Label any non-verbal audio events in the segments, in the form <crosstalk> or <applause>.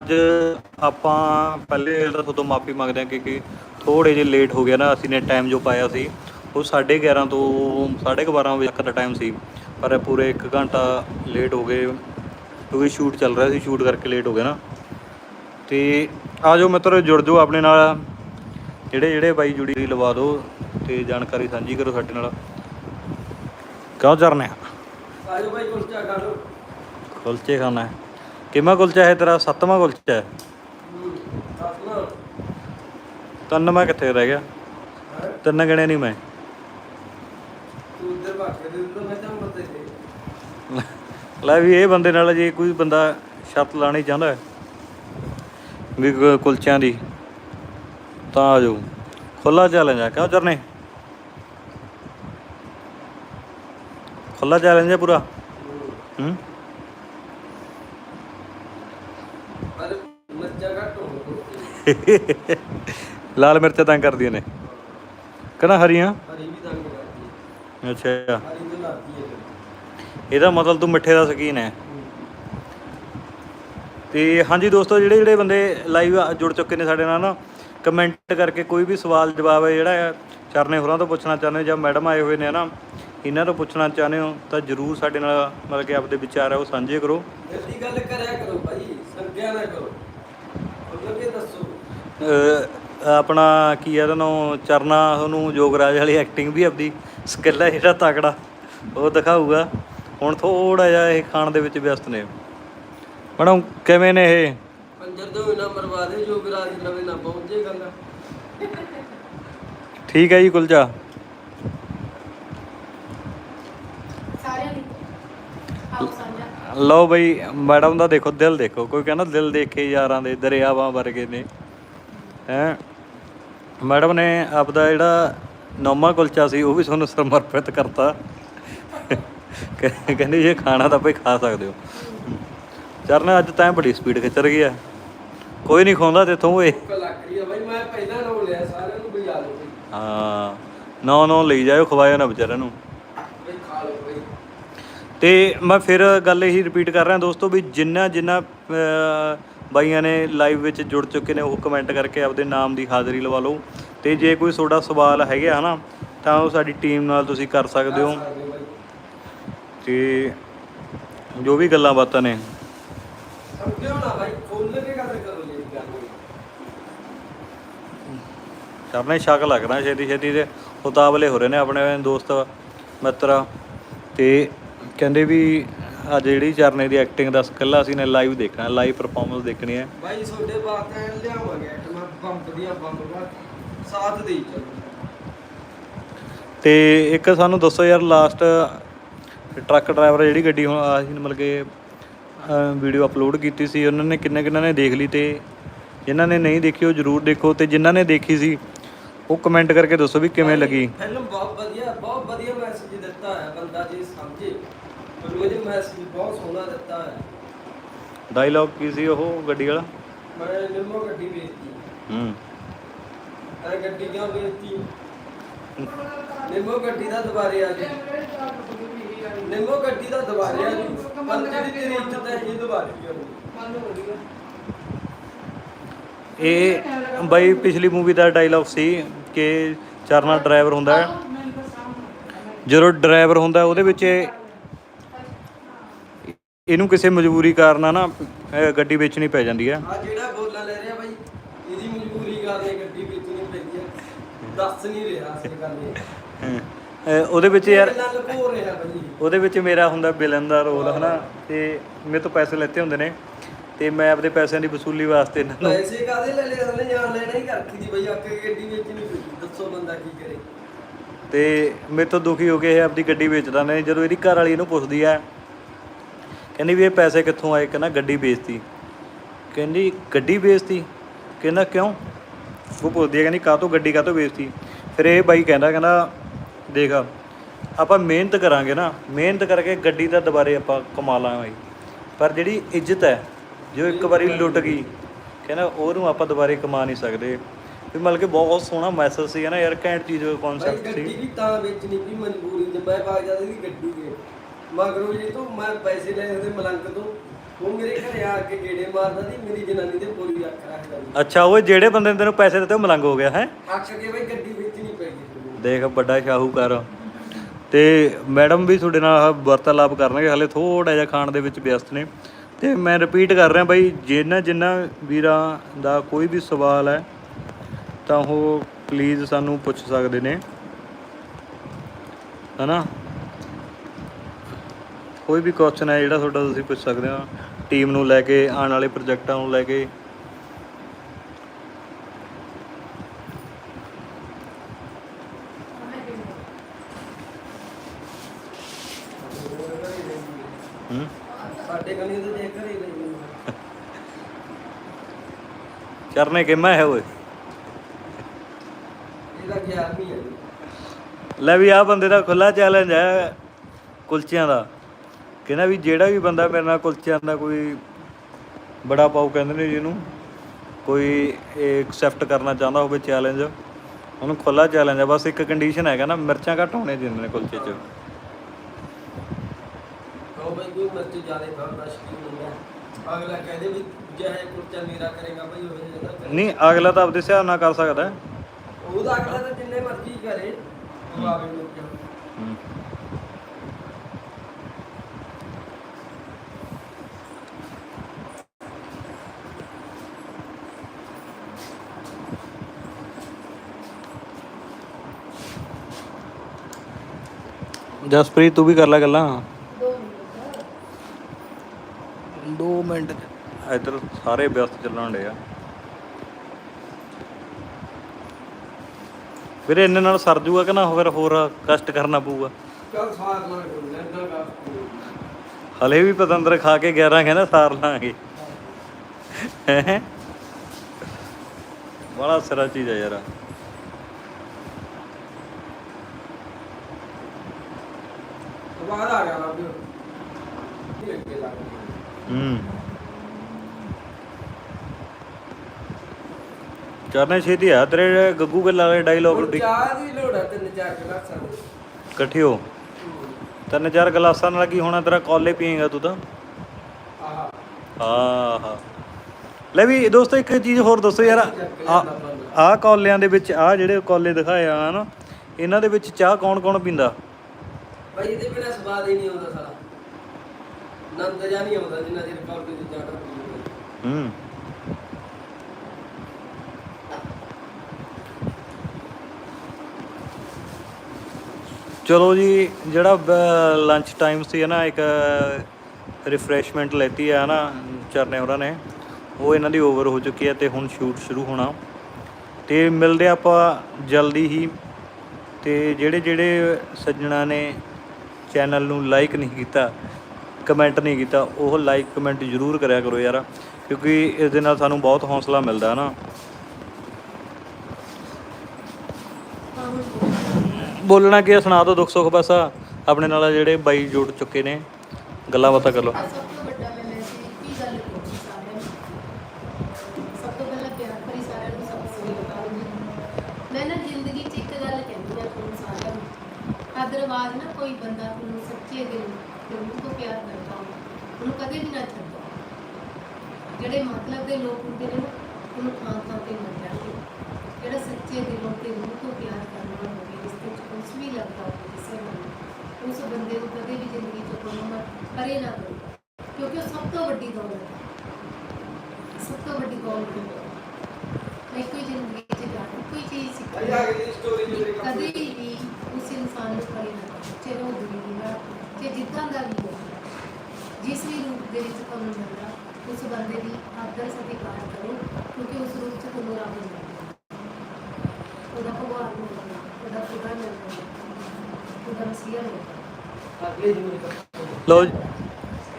ਅੱਜ ਆਪਾਂ ਪਹਿਲੇ ਤਾਂ ਤੁਹਾਡੇ ਮਾਫੀ ਮੰਗਦੇ ਹਾਂ ਕਿਉਂਕਿ ਥੋੜੇ ਜਿਹਾ ਲੇਟ ਹੋ ਗਿਆ ਨਾ ਅਸੀਂ ਨੇ ਟਾਈਮ ਜੋ ਪਾਇਆ ਸੀ ਉਹ 11:30 ਤੋਂ 12:30 ਵਜੇ ਤੱਕ ਦਾ ਟਾਈਮ ਸੀ ਪਰ ਪੂਰੇ 1 ਘੰਟਾ ਲੇਟ ਹੋ ਗਏ ਕਿਉਂਕਿ ਸ਼ੂਟ ਚੱਲ ਰਿਹਾ ਸੀ ਸ਼ੂਟ ਕਰਕੇ ਲੇਟ ਹੋ ਗਏ ਨਾ। ਤੇ ਆ ਜਾਓ ਮਿੱਤਰ ਜੁੜ ਜਾਓ ਆਪਣੇ ਨਾਲ। ਜਿਹੜੇ ਜਿਹੜੇ ਬਾਈ ਜੁੜੀ ਲਵਾ ਦਿਓ ਤੇ ਜਾਣਕਾਰੀ ਸਾਂਝੀ ਕਰੋ ਸਾਡੇ ਨਾਲ। ਕਿਉਂ ਚਰਨੇ ਆਜੋ ਭਾਈ ਕੁਲਚਾ ਖਾ ਲਓ। ਕੁਲਚੇ ਖਾਣਾ ਹੈ। ਕਿੰਨਾ ਕੁਲਚਾ ਹੈ ਤੇਰਾ? ਸੱਤਵਾਂ ਕੁਲਚਾ ਹੈ ਤਿੰਨ ਮੈਂ ਕਿੱਥੇ ਰਹਿ ਗਿਆ? ਤਿੰਨ ਗਣੇ ਨਹੀਂ ਮੈਂ। ਲੈ ਵੀ ਇਹ ਬੰਦੇ ਨਾਲ ਜੇ ਕੋਈ ਬੰਦਾ ਛੱਤ ਲਾਣੀ ਚਾਹੁੰਦਾ ਹੈ ਵੀ ਕੁਲਚਿਆਂ ਦੀ ਤਾਂ ਆ ਜਾਓ ਖੁੱਲਾ ਚੈਲੰਜ ਆ ਕਿਉਂ ਚਰਨੇ? ਖੁੱਲਾ ਚੈਲੰਜ ਹੈ ਪੂਰਾ? ਹੂੰ? <laughs> ਲਾਲ ਮਿਰਚਾਂ ਤੰਗ ਕਰਦੀਆਂ ਨੇ। ਕਹਿੰਦਾ ਹਰੀਆਂ? ਹਰੀ ਵੀ ਤੰਗ ਕਰਦੀ ਅੱਛਾ। ਹੈ ਹਰੀ ਤੇ ਲਾਤੀ ਹੈ ਇਹਦਾ ਮਤਲਬ ਤੂੰ ਮਿੱਠੇ ਦਾ ਸ਼ਕੀਨ ਹੈ। ਤੇ ਹਾਂਜੀ ਦੋਸਤੋ ਜਿਹੜੇ ਜਿਹੜੇ ਬੰਦੇ ਲਾਈਵ ਜੁੜ ਚੁੱਕੇ ਨੇ ਸਾਡੇ ਨਾਲ ਨਾ ਕਮੈਂਟ ਕਰਕੇ ਕੋਈ ਵੀ ਸਵਾਲ ਜਵਾਬ ਹੈ ਜਿਹੜਾ ਹੈ ਚਰਨੇ ਹੋਰਾਂ ਤੋਂ ਪੁੱਛਣਾ ਚਾਹੁੰਦੇ ਹੋ ਜਾਂ ਮੈਡਮ ਆਏ ਹੋਏ ਨੇ ਨਾ ਇਹਨਾਂ ਤੋਂ ਪੁੱਛਣਾ ਚਾਹੁੰਦੇ ਹੋ ਤਾਂ ਜਰੂਰ ਸਾਡੇ ਨਾਲ ਮਤਲਬ ਕਿ ਆਪਦੇ ਵਿਚਾਰ ਹੈ ਉਹ ਸਾਂਝੇ ਕਰੋ। ਜਲਦੀ ਗੱਲ ਕਰਿਆ ਕਰੋ ਭਾਈ ਸੰਗਿਆ ਨਾ ਕਰੋ। ਮਤਲਬ ਇਹ ਦੱਸੋ। ਆਪਣਾ ਕੀ ਹੈ ਤੁਹਾਨੂੰ ਚਰਨਾ ਤੁਹਾਨੂੰ ਜੋਗਰਾਜ ਵਾਲੀ ਐਕਟਿੰਗ ਵੀ ਆਪਦੀ ਸਕਿੱਲ ਹੈ ਜਿਹੜਾ ਤਕੜਾ ਉਹ ਦਿਖਾਊਗਾ। ਹੁਣ ਥੋੜਾ ਜਿਹਾ ਇਹ ਖਾਣ ਦੇ ਵਿੱਚ ਵਿਅਸਤ ਨੇ। ਮੈਡਮ ਕਿਵੇਂ ਨੇ ਇਹ? ਪੰਜਰ ਤੋਂ ਬਿਨਾ ਮਰਵਾ ਦੇ ਜੋ ਗਰਾਜ ਲਵੇ ਨਾ ਪਹੁੰਚੇ ਗੱਲ ਠੀਕ ਹੈ ਜੀ ਸਾਂਝਾ। ਲਓ ਬਈ ਮੈਡਮ ਦਾ ਦੇਖੋ ਦਿਲ ਦੇਖੋ। ਕੋਈ ਕਹਿੰਦਾ ਦਿਲ ਦੇਖੇ ਯਾਰਾਂ ਦੇ ਦਰਿਆਵਾਂ ਵਰਗੇ ਨੇ। ਹੈ? ਮੈਡਮ ਨੇ ਆਪਦਾ ਜਿਹੜਾ ਨੌਮਾ ਕੁਲਚਾ ਸੀ ਉਹ ਵੀ ਤੁਹਾਨੂੰ ਸਮਰਪਿਤ ਕਰਤਾ। ਕਹਿ- ਕਹਿੰਦੇ ਜੇ ਖਾਣਾ ਤਾਂ ਭਈ ਖਾ ਸਕਦੇ ਹੋ। ਚਰਨ ਅੱਜ ਤਾਂ ਬੜੀ ਸਪੀਡ ਖਿੱਚਰ ਗਿਆ ਕੋਈ ਨਹੀਂ ਖਵਾਉਂਦਾ ਤੇ ਤੂੰ ਇਹ ਹੈ ਭਾਈ ਮੈਂ ਪਹਿਲਾਂ ਨੋ ਲਿਆ ਸਾਰਿਆਂ ਨੂੰ ਬਜਾ ਲਓ ਭਾਈ ਹਾਂ ਨੌ ਨੌ ਲਈ ਜਾਇਓ ਖਵਾਇਓ ਨਾ ਵਿਚਾਰਿਆਂ ਨੂੰ। ਤੇ ਮੈਂ ਫਿਰ ਗੱਲ ਇਹੀ ਰਿਪੀਟ ਕਰ ਰਿਹਾ ਦੋਸਤੋ ਵੀ ਜਿੰਨਾ ਜਿੰਨਾ ਬਾਈਆਂ ਨੇ ਲਾਈਵ ਵਿੱਚ ਜੁੜ ਚੁੱਕੇ ਨੇ ਉਹ ਕਮੈਂਟ ਕਰਕੇ ਆਪਦੇ ਨਾਮ ਦੀ ਹਾਜ਼ਰੀ ਲਵਾ ਲਓ। ਤੇ ਜੇ ਕੋਈ ਤੁਹਾਡਾ ਸਵਾਲ ਹੈਗਾ ਹਨਾ ਤਾਂ ਉਹ ਸਾਡੀ ਟੀਮ ਨਾਲ ਤੁਸੀਂ ਕਰ ਸਕਦੇ ਹੋ। ਤੇ ਜੋ ਵੀ ਗੱਲਾਂ ਬਾਤਾਂ ਨੇ। ਕਰਨੇ ਸ਼ੱਕ ਲੱਗਣਾ ਛੇਤੀ ਛੇਤੀ ਦੇ ਉਤਾਵਲੇ ਹੋ ਰਹੇ ਨੇ ਆਪਣੇ ਦੋਸਤ ਮਿੱਤਰ। ਤੇ ਕਹਿੰਦੇ ਵੀ ਅੱਜ ਜਿਹੜੀ ਚਰਨੇ ਦੀ ਐਕਟਿੰਗ ਦਾ ਸਕਿੱਲ ਅਸੀਂ ਨੇ ਲਾਈਵ ਦੇਖਣਾ ਲਾਈਵ ਪਰਫਾਰਮੈਂਸ ਦੇਖਣੀ ਹੈ। ਭਾਈ ਤੁਹਾਡੇ ਬਾਤ ਐ ਲਿਆਵਾਂਗੇ ਮੈਂ ਬੰਬ ਦੀਆਂ ਬੰਬ ਬਾ ਸਾਥ ਦੇਈ ਚਲੋ। ਤੇ ਇੱਕ ਸਾਨੂੰ ਦੱਸੋ ਯਾਰ ਲਾਸਟ ਟਰੱਕ ਡਰਾਈਵਰ ਜਿਹੜੀ ਗੱਡੀ ਹੁਣ ਆ ਸੀ ਮਤਲਬ ਕਿ ਵੀਡੀਓ ਅਪਲੋਡ ਕੀਤੀ ਸੀ ਉਹਨਾਂ ਨੇ ਕਿੰਨੇ ਕਿੰਨਾਂ ਨੇ ਦੇਖ ਲਈ ਤੇ ਜਿਨ੍ਹਾਂ ਨੇ ਨਹੀਂ ਦੇਖੀ ਉਹ ਜਰੂਰ ਦੇਖੋ ਤੇ ਜਿਨ੍ਹਾਂ ਨੇ ਦੇਖੀ ਸੀ ਉਹ ਕਮੈਂਟ ਕਰਕੇ ਦੱਸੋ ਵੀ ਕਿਵੇਂ ਲੱਗੀ। ਫਿਲਮ ਬਹੁਤ ਵਧੀਆ ਬਹੁਤ ਵਧੀਆ ਜੇ ਸਮਝੇ। ਮੈਨੂੰ ਇਹ ਮੈਸੇਜ ਬਹੁਤ ਸੋਹਣਾ ਦਿੱਤਾ ਹੈ। ਡਾਇਲੌਗ ਕੀ ਸੀ ਉਹ ਗੱਡੀ ਵਾਲਾ? ਮੈਂ ਨਿੰਮੋ ਗੱਡੀ ਵੇਚਤੀ। ਹੂੰ। ਐ ਗੱਡੀ ਕਿਉਂ ਵੇਚਤੀ। ਨਿੰਮੋ ਗੱਡੀ ਦਾ ਦੁਬਾਰੇ ਆ ਜੀ। ਨਿੰਮੋ ਗੱਡੀ ਦਾ ਦੁਬਾਰੇ ਆ ਜੀ। ਪਰ ਜਿਹੜੀ ਤੇਰੀ ਇੱਜ਼ਤ ਹੈ ਇਹ ਦੁਬਾਰੇ ਇਹ ਬਾਈ ਪਿਛਲੀ ਮੂਵੀ ਦਾ ਡਾਇਲੌਗ ਸੀ ਕਿ ਚਰਨਾ ਡਰਾਈਵਰ ਹੁੰਦਾ ਹੈ। ਜਦੋਂ ਡਰਾਈਵਰ ਹੁੰਦਾ ਉਹਦੇ ਵਿੱਚ ਇਹ- ਇਹਨੂੰ ਕਿਸੇ ਮਜਬੂਰੀ ਕਾਰਨ ਨਾ ਅਹ ਗੱਡੀ ਵੇਚਣੀ ਪੈ ਜਾਂਦੀ ਆ ਜਿਹੜਾ ਬੋਲਣ ਲੈ ਰਿਹਾ ਬਾਈ ਇਹਦੀ ਮਜਬੂਰੀ ਕਾਰਨ ਗੱਡੀ ਵੇਚਣੀ ਪੈਂਦੀ ਹੈ। ਦੱਸ ਨਹੀਂ ਰਿਹਾ ਅਸਲ ਗੱਲ ਇਹ ਅਹ ਉਹਦੇ ਵਿੱਚ ਯਾਰ ਰਿਹਾ ਬਾਈ। ਉਹਦੇ ਵਿੱਚ ਮੇਰਾ ਹੁੰਦਾ ਵਿਲਨ ਦਾ ਰੋਲ ਹਨਾ? ਤੇ ਮੇਰੇ ਤੋਂ ਪੈਸੇ ਲੈਤੇ ਹੁੰਦੇ ਨੇ ਤੇ ਮੈਂ ਆਪਦੇ ਪੈਸਿਆਂ ਦੀ ਵਸੂਲੀ ਵਾਸਤੇ ਇਹਨਾਂ ਨੂੰ ਪੈਸੇ ਕਾਦੇ ਲੈ ਲਏ? ਉਹਨੇ ਲੈਣਾ ਹੀ ਕਰਖੀ ਦੀ ਬਈ ਅੱਗੇ ਗੱਡੀ ਵੇਚਣੀ ਦੱਸੋ ਬੰਦਾ ਕੀ ਕਰੇ। ਤੇ ਮੇਰੇ ਤੋਂ ਦੁਖੀ ਹੋ ਕੇ ਇਹ ਆਪਦੀ ਗੱਡੀ ਵੇਚਦਾ ਨੇ, ਜਦੋਂ ਇਹਦੀ ਘਰ ਵਾਲੀ ਇਹਨੂੰ ਪੁੱਛਦੀ ਆ ਕਹਿੰਦੀ ਵੀ ਇਹ ਪੈਸੇ ਕਿੱਥੋਂ ਆਏ? ਕਹਿੰਦਾ ਗੱਡੀ ਵੇਚਤੀ। ਕਹਿੰਦੀ, ਗੱਡੀ ਵੇਚਤੀ? ਕਹਿੰਦਾ, ਕਿਉਂ? ਉਹ ਪੁੱਛਦੀ ਆ ਕਹਿੰਦੀ, ਕਾਹਤੋਂ ਗੱਡੀ, ਕਾਹਤੋਂ ਵੇਚਤੀ? ਫਿਰ ਇਹ ਬਾਈ ਕਹਿੰਦਾ ਕਹਿੰਦਾ, ਦੇਖ, ਆਪਾਂ ਮਿਹਨਤ ਕਰਾਂਗੇ ਨਾ, ਮਿਹਨਤ ਕਰਕੇ ਗੱਡੀ ਦਾ ਦੁਬਾਰੇ ਆਪਾਂ ਕਮਾ ਲਾਂਗੇ ਪਰ ਜਿਹੜੀ ਇੱਜ਼ਤ ਹੈ, ਜੋ ਇੱਕ ਵਾਰੀ ਲੁੱਟ ਗਈ, ਕਹਿੰਦਾ ਉਹਨੂੰ ਆਪਾਂ ਦੁਬਾਰੇ ਕਮਾ ਨਹੀਂ ਸਕਦੇ। ਵੀ ਮਤਲਬ ਕਿ ਬਹੁਤ ਸੋਹਣਾ ਮੈਸੇਜ ਸੀ ਨਾ ਯਾਰ ਘੈਂਟ ਚੀਜ਼ ਕਨਸੈਪਟ ਗੱਡੀ ਸੀ। ਵੀ ਤਾਂ ਵੇਚਣੀ ਵੀ ਮਜਬੂਰੀ ਚ ਮੈਂ ਭਾਗ ਜਾਂਦੀ ਸੀ ਗੱਡੀ ਦੇ ਮਗਰੋਂ ਜੀ ਤੋਂ ਮੈਂ ਪੈਸੇ ਲੈ ਉਹਦੇ ਮਲੰਗ ਤੋਂ ਉਹ ਮੇਰੇ ਘਰੇ ਆ ਕੇ ਗੇੜੇ ਮਾਰਦਾ ਸੀ ਮੇਰੀ ਜਨਾਨੀ ਤੇ ਪੂਰੀ ਅੱਖ ਰੱਖਦਾ ਸੀ। ਅੱਛਾ ਉਹ ਜਿਹੜੇ ਬੰਦੇ ਨੇ ਤੈਨੂੰ ਪੈਸੇ ਦਿੱਤੇ ਉਹ ਮਲੰਗ ਹੋ ਗਿਆ ਹੈ? ਅੱਖ ਕੇ ਬਈ ਗੱਡੀ ਵੇਚਣੀ ਸੀ ਦੇਖ ਵੱਡਾ ਸ਼ਾਹੂਕਾਰ ਤੇ ਮੈਡਮ ਵੀ ਤੁਹਾਡੇ ਨਾਲ ਵਾਰਤਾਲਾਪ ਕਰਨਗੇ ਹਲੇ ਥੋੜਾ ਜਿਹਾ ਖਾਣ ਦੇ ਵਿੱਚ ਵਿਅਸਤ ਨੇ। ਤੇ ਮੈਂ ਰਿਪੀਟ ਕਰ ਰਿਹਾ ਬਾਈ ਜਿੰਨਾ ਜਿੰਨਾ ਵੀਰਾਂ ਦਾ ਕੋਈ ਵੀ ਸਵਾਲ ਹੈ ਤਾਂ ਉਹ ਪਲੀਜ਼ ਸਾਨੂੰ ਪੁੱਛ ਸਕਦੇ ਨੇ। ਹਨਾ? ਕੋਈ ਵੀ ਕੁਐਸਚਨ ਹੈ ਜਿਹੜਾ ਤੁਹਾਡਾ ਤੁਸੀਂ ਪੁੱਛ ਸਕਦੇ ਹੋ। ਟੀਮ ਨੂੰ ਲੈ ਕੇ ਆਉਣ ਵਾਲੇ ਪ੍ਰੋਜੈਕਟਾਂ ਨੂੰ ਲੈ ਕੇ। ਹੂੰ? ਸਾਡੇ ਕਨੀ ਤੇ ਦੇਖ ਚਰਨੇ ਕਿਮਾ ਹੈ ਓਏ? ਇਹਦਾ 11ਵੀਂ ਹੈ। ਲੈ ਵੀ ਆ ਬੰਦੇ ਦਾ ਖੁੱਲਾ ਚੈਲੰਜ ਹੈ ਕੁਲਚਿਆਂ ਦਾ। ਕਹਿੰਦਾ ਵੀ ਜਿਹੜਾ ਵੀ ਬੰਦਾ ਮੇਰੇ ਨਾਲ ਕੁਲਚਿਆਂ ਦਾ ਕੋਈ ਬੜਾ ਪਾਉ ਕਹਿੰਦੇ ਨੇ ਜਿਹਨੂੰ ਕੋਈ ਐਕਸੈਪਟ ਕਰਨਾ ਚਾਹੁੰਦਾ ਹੋਵੇ ਚੈਲੰਜ ਉਹਨੂੰ ਖੁੱਲਾ ਚੈਲੰਜ ਹੈ। ਬਸ ਇੱਕ ਕੰਡੀਸ਼ਨ ਹੈਗਾ ਨਾ ਮਿਰਚਾਂ ਘੱਟ ਹੋਣੇ ਚਾਹੀਦੀਆਂ ਨੇ ਕੁਲਚੇ 'ਚ। ਕਹੋ ਬਈ ਕੋਈ ਮਰਜ਼ੀ ਜ਼ਿਆਦਾ ਖਾਣ ਦਾ ਸ਼ੌਕੀਨ ਹੁੰਦਾ ਹੈ। ਅਗਲਾ ਕਹਦੇ ਵੀ ਜਿਹੇ ਕੁਰਚਾ ਨੀਰਾ ਕਰੇਗਾ ਬਈ ਉਹ ਜਿਹੜਾ ਨਹੀਂ ਅਗਲਾ ਤਾਂ ਆਪਦੇ ਹਿਸਾਬ ਨਾਲ ਕਰ ਸਕਦਾ। ਹੈ। ਉਹਦਾ ਅਗਲਾ ਤਾਂ ਜਿੰਨੇ ਮਰਜ਼ੀ ਕਰੇ। ਉਹ ਆਵੇ ਨੂੰ ਕਿਉਂ ਹੂੰ। ਜਸਪ੍ਰੀਤ ਤੂੰ ਵੀ ਕਰ ਲੈ ਗੱਲਾਂ। ਦੋ ਮਿੰਟ 2 ਮਿੰਟ ਇੱਧਰ ਸਾਰੇ ਵਿਅਸਤ ਚੱਲਣ ਡੇ ਆ। ਵੀਰੇ ਇੰਨੇ ਨਾਲ ਸਰ ਜੂਗਾ ਕਿ ਨਾ ਫਿਰ ਹੋਰ ਕਸ਼ਟ ਕਰਨਾ ਪਊਗਾ? ਚੱਲ ਸਾਰ ਨਾਲ ਲੈਂਦਾ ਹਲੇ ਵੀ ਪਤੰਦਰ ਖਾ ਕੇ 11 ਕਹਿੰਦਾ ਸਾਰ ਲਾਂਗੇ। ਹੈਂ? ਬੜਾ ਸਿਰਾ ਚੀਜ਼ ਹੈ ਯਾਰ। ਬਾਹਰ ਆ ਗਿਆ ਹੂੰ। ਚਰਨੇ ਛੇਤੀ ਆ ਤੇਰੇ ਗੱਗੂ ਗੱਲਾਂ ਵਾਲੇ ਡਾਇਲੌਗ ਹੁਣ ਚਾਹ ਦੀ ਲੋੜ ਹੈ ਤਿੰਨ ਚਾਰ ਗਲਾਸਾਂ ਦੀ। ਇਕੱਠੇ ਹੋ। ਤਿੰਨ ਚਾਰ ਗਲਾਸਾਂ ਨਾਲ ਕੀ ਹੋਣਾ ਤੇਰਾ ਕਾਲੇ ਪੀਏਗਾ ਤੂੰ ਤਾਂ? ਆਹਾ। ਆਹਾ। ਲੈ ਵੀ ਦੋਸਤੋ ਇੱਕ ਚੀਜ਼ ਹੋਰ ਦੱਸੋ ਯਾਰ ਆ ਕੌਲਿਆਂ ਦੇ ਵਿੱਚ ਆ ਜਿਹੜੇ ਕੌਲੇ ਦਿਖਾਏ ਆ ਹਨ? ਇਹਨਾਂ ਦੇ ਵਿੱਚ ਚਾਹ ਕੌਣ ਕੌਣ ਪੀਂਦਾ? ਭਾਈ ਇਹਦੇ ਬਿਨਾ ਸਵਾਦ ਹੀ ਨਹੀਂ ਆਉਂਦਾ ਸਾਲਾ। ਨੰਦ ਜਾ ਨਹੀਂ ਆਉਂਦਾ ਜਿੰਨਾ ਚਿਰ ਕਾਫੀ ਦੀ ਚਾਹ ਨਾ ਹੂੰ। ਚਲੋ ਜੀ, ਜਿਹੜਾ ਲੰਚ ਟਾਈਮ ਸੀ ਨਾ, ਇੱਕ ਰਿਫਰੈਸ਼ਮੈਂਟ ਲੈਤੀ ਹੈ ਨਾ, ਚਰਨੇ ਹੋਰਾਂ ਨੇ, ਉਹ ਇਹਨਾਂ ਦੀ ਓਵਰ ਹੋ ਚੁੱਕੀ ਹੈ ਤੇ ਹੁਣ ਸ਼ੂਟ ਸ਼ੁਰੂ ਹੋਣਾ। ਤੇ ਮਿਲਦੇ ਆਪਾਂ ਜਲਦੀ ਹੀ, ਤੇ ਜਿਹੜੇ ਜਿਹੜੇ ਸੱਜਣਾ ਨੇ ਚੈਨਲ ਨੂੰ ਲਾਈਕ ਨਹੀਂ ਕੀਤਾ ਕਮੈਂਟ ਨਹੀਂ ਕੀਤਾ, ਉਹ ਲਾਈਕ ਕਮੈਂਟ ਜ਼ਰੂਰ ਕਰਿਆ ਕਰੋ ਯਾਰ, ਕਿਉਂਕਿ ਇਸ ਦੇ ਨਾਲ ਸਾਨੂੰ ਬਹੁਤ ਹੌਸਲਾ ਮਿਲਦਾ ਹੈ ਨਾ ਹਾਂ ਹੁਣ ਬੋਲ। ਬੋਲਣਾ ਕੀ ਆ, ਸੁਣਾ ਦੋ ਦੁੱਖ ਸੁੱਖ ਬਸ ਆਪਣੇ ਨਾਲ ਜਿਹੜੇ ਬਾਈ ਜੁੜ ਚੁੱਕੇ ਨੇ। ਗੱਲਾਂ ਬਾਤਾਂ ਕਰ ਲਓ। ਸਭ ਤੋਂ ਵੱਡਾ ਮੈਂ ਮੈਸੇਜ ਕੀ ਗੱਲ ਕਹੂੰ ਸਾਰਿਆਂ ਨੂੰ? ਸਭ ਤੋਂ ਪਹਿਲਾਂ ਪਿਆਰ ਭਰੀ ਸਾਰਿਆਂ ਨੂੰ ਸਤਿ ਸ੍ਰੀ ਅਕਾਲ ਜੀ। ਮੈਂ ਨਾ ਜ਼ਿੰਦਗੀ 'ਚ ਇੱਕ ਗੱਲ ਕਹਿੰਦੀ ਆ ਤੁਹਾਨੂੰ ਸਾਰਿਆਂ ਨੂੰ। ਅਦਰਵਾਜ਼ ਨਾ ਕੋਈ ਬੰਦਾ ਤੁਹਾਨੂੰ ਸੱਚੇ ਦਿਲ ਤੇ ਤੋਂ ਪਿਆਰ ਕਰਦਾ ਹੋਵੇ। ਉਹਨੂੰ ਕਦੇ ਵੀ ਨਾ ਛੱਡੋ ਜਿਹੜੇ ਮਤਲਬ ਦੇ ਲੋਕ ਹੁੰਦੇ ਨੇ ਨਾ ਉਹਨੂੰ ਥਾਂ ਥਾਂ ਤੇ ਮਿਲ ਜਾਣਗੇ ਜਿਹੜਾ ਸੱਚੇ ਦਿਲੋਂ ਤੇ ਮੂੰਹ ਤੋਂ ਪਿਆਰ ਕਰਨਾ ਹੋਵੇ ਰਿਸ਼ਤੇ 'ਚ ਕੁਝ ਵੀ ਲੱਗਦਾ ਹੋਵੇ ਕਿਸੇ ਨੂੰ ਉਸ ਬੰਦੇ ਨੂੰ ਕਦੇ ਵੀ ਜ਼ਿੰਦਗੀ ਕੋਈ ਨਾ ਕਰੇ ਨਾ ਕਰੋ ਕਿਉਂਕਿ ਉਹ ਸਭ ਤੋਂ ਵੱਡੀ ਦੌਲਤ ਹੈ। ਸਭ ਤੋਂ ਵੱਡੀ ਦੌਲਤ ਹੈ। ਮੈਂ ਕੋਈ ਜ਼ਿੰਦਗੀ 'ਚ ਜਾ ਕੋਈ ਚੀਜ਼ ਸਿੱਖੀ ਕਦੇ ਵੀ ਉਸ ਇਨਸਾਨ ਨੂੰ ਕਰੇ ਨਾ ਕਰੋ ਚਾਹੇ ਉਹ ਦੁਨੀਆ ਦਾ ਕਿ ਜਿੱਦਾਂ ਦਾ ਵੀ ਹੋਵੇ। ਜਿਸ ਵੀ ਰੂਪ ਦੇ ਵਿੱਚ ਤੁਹਾਨੂੰ ਮਿਲਦਾ ਉਸ ਬੰਦੇ ਦੀ ਆਦਰ ਸਤਿਕਾਰ ਕਰੋ ਕਿਉਂਕਿ ਉਸ ਰੂਪ 'ਚ ਤੁਹਾਨੂੰ ਰੱਬ ਮਿਲਦਾ। ਉਹਦਾ ਭਗਵਾਨ ਮਿਲਦਾ ਉਹਦਾ ਖੁਦਾ ਮਿਲਦਾ ਉਹਦਾ ਮਸੀਹਾ ਮਿਲਦਾ ਅਗਲੇ ਜਿਵੇਂ ਲੋ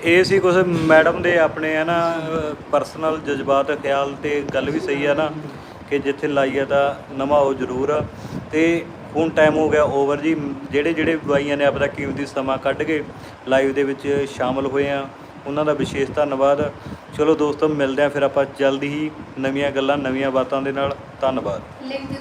ਇਹ ਸੀ ਕੁਝ ਮੈਡਮ ਦੇ ਆਪਣੇ ਆ ਨਾ ਪਰਸਨਲ ਜਜ਼ਬਾਤ ਖਿਆਲ ਤੇ ਗੱਲ ਵੀ ਸਹੀ ਆ ਨਾ ਕਿ ਜਿੱਥੇ ਲਾਈ ਆ ਤਾਂ ਨਵਾਓ ਜ਼ਰੂਰ ਆ। ਤੇ ਹੁਣ ਟਾਈਮ ਹੋ ਗਿਆ ਓਵਰ ਜੀ। ਜਿਹੜੇ ਜਿਹੜੇ ਬਾਈਆਂ ਨੇ ਆਪਣਾ ਕੀਮਤੀ ਸਮਾਂ ਕੱਢ ਕੇ ਲਾਈਵ ਦੇ ਵਿੱਚ ਸ਼ਾਮਲ ਹੋਏ ਆ ਉਹਨਾਂ ਦਾ ਵਿਸ਼ੇਸ਼ ਧੰਨਵਾਦ। ਚਲੋ ਦੋਸਤੋ ਮਿਲਦੇ ਆ ਫਿਰ ਆਪਾਂ ਜਲਦੀ ਹੀ ਨਵੀਆਂ ਗੱਲਾਂ ਨਵੀਆਂ ਬਾਤਾਂ ਦੇ ਨਾਲ। ਧੰਨਵਾਦ। ਲਿੰਕ